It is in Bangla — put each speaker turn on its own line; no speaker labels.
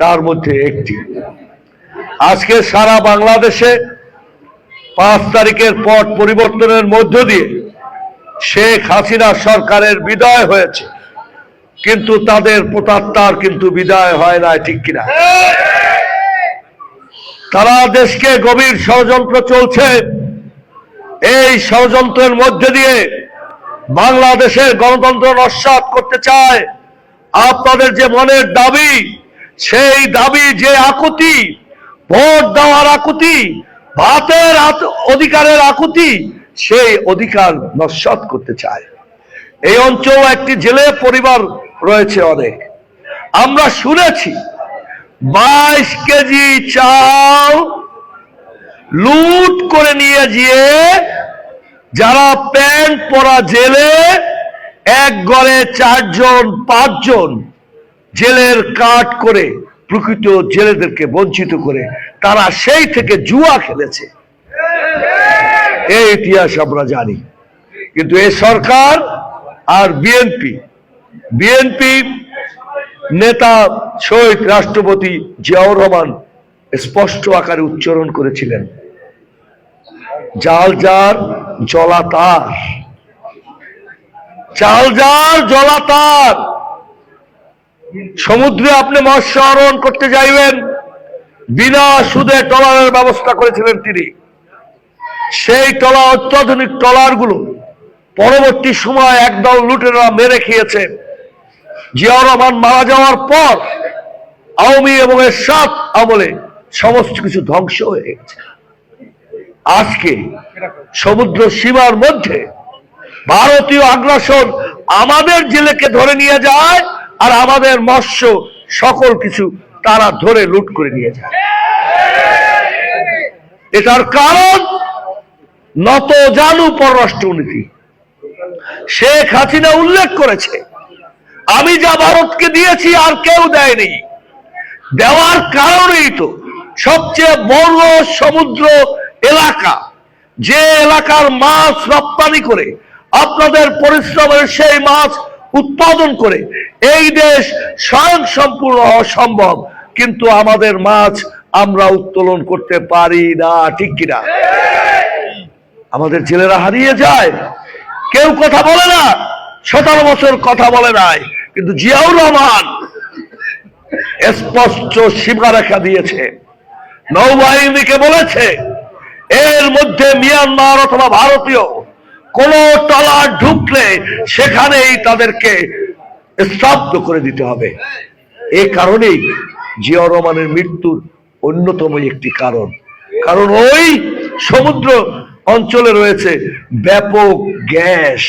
তার মধ্যে একটি। আজকে সারা বাংলাদেশে পাঁচ তারিখের পট পরিবর্তনের মধ্য দিয়ে শেখ হাসিনা সরকারের বিদায় হয়েছে। কিন্তু তাদের প্রতাত্মার কিন্তু বিদায় হয় না ঠিক কিনা? তারা দেশকে গভীর ষড়যন্ত্র চলছে। এই ষড়যন্ত্রের মধ্যে দিয়ে বাংলাদেশের গণতন্ত্র নস্বাত করতে চায়। আপনাদের যে মনের দাবি সেই দাবি যে আকুতি, ভোট দেওয়ার আকুতি, ভাতের অধিকারের আকুতি, সেই অধিকার নস্বাত করতে চায়। এই অঞ্চল একটি জেলে পরিবার রয়েছে অনেক। আমরা শুনেছি, বাইশ কেজি চাল লুট করে নিয়ে গিয়ে যারা প্যান্ট পরা জেলে, এক গড়ে চারজন, পাঁচজন জেলের কাট করে প্রকৃত জেলেদেরকে বঞ্চিত করে তারা সেই থেকে জুয়া খেলেছে। এই ইতিহাস আমরা জানি। কিন্তু এই সরকার আর বিএনপি বিএনপি নেতা শহীদ রাষ্ট্রপতি জিয়াউর রহমান স্পষ্ট আকারে উচ্চারণ করেছিলেন, জাল যার জলাতার। চাল যার জলাতার। সমুদ্রে আপনি মৎস্য আরোহণ করতে যাইবেন, বিনা সুদে ট্রলারের ব্যবস্থা করেছিলেন তিনি। সেই টলা অত্যাধুনিক ট্রলারগুলো পরবর্তী সময় একদল লুটেরা মেরে খেয়েছে। জিয়াউর রহমান মারা যাওয়ার পর আওয়ামী এবং এর সাত আমলে সমস্ত কিছু ধ্বংস হয়ে গেছে। আজকে সমুদ্র সীমার মধ্যে ভারতীয় আগ্রাসন আমাদের জেলেকে ধরে নিয়ে যায় আর আমাদের মৎস্য সকল কিছু তারা ধরে লুট করে নিয়ে যায়। এটার কারণ নত জানু পররাষ্ট্রনীতি শেখ হাসিনা উল্লেখ করেছে, আমি যা ভারতকে দিয়েছি আর কেউ দেয়নি। দেওয়ার কারণেই তো সবচেয়ে বড় সমুদ্র এলাকা, যে এলাকার মাছ রপ্তানি করে আপনাদের পরিশ্রমের সেই মাছ উৎপাদন করে। এই দেশ স্বয়ং সম্পূর্ণ অসম্ভব কিন্তু আমাদের মাছ আমরা উত্তোলন করতে পারি না, ঠিক কিনা? আমাদের ছেলেরা হারিয়ে যায়। কেউ কথা বলে না, সতেরো বছর কথা বলে নাই, কিন্তু জিয়াউর রহমান স্পষ্ট সীমারেখা দিয়েছে, নৌবাহিনীকে বলেছে, এর মধ্যে মিয়ানমার অথবা ভারতীয় কোন টলার ঢুকলে সেখানেই তাদেরকে স্তব্ধ করে দিতে হবে। এ কারণেই জিয়াউর রহমানের মৃত্যুর অন্যতম একটি কারণ। কারণ ওই সমুদ্র অঞ্চলে রয়েছে ব্যাপক গ্যাস।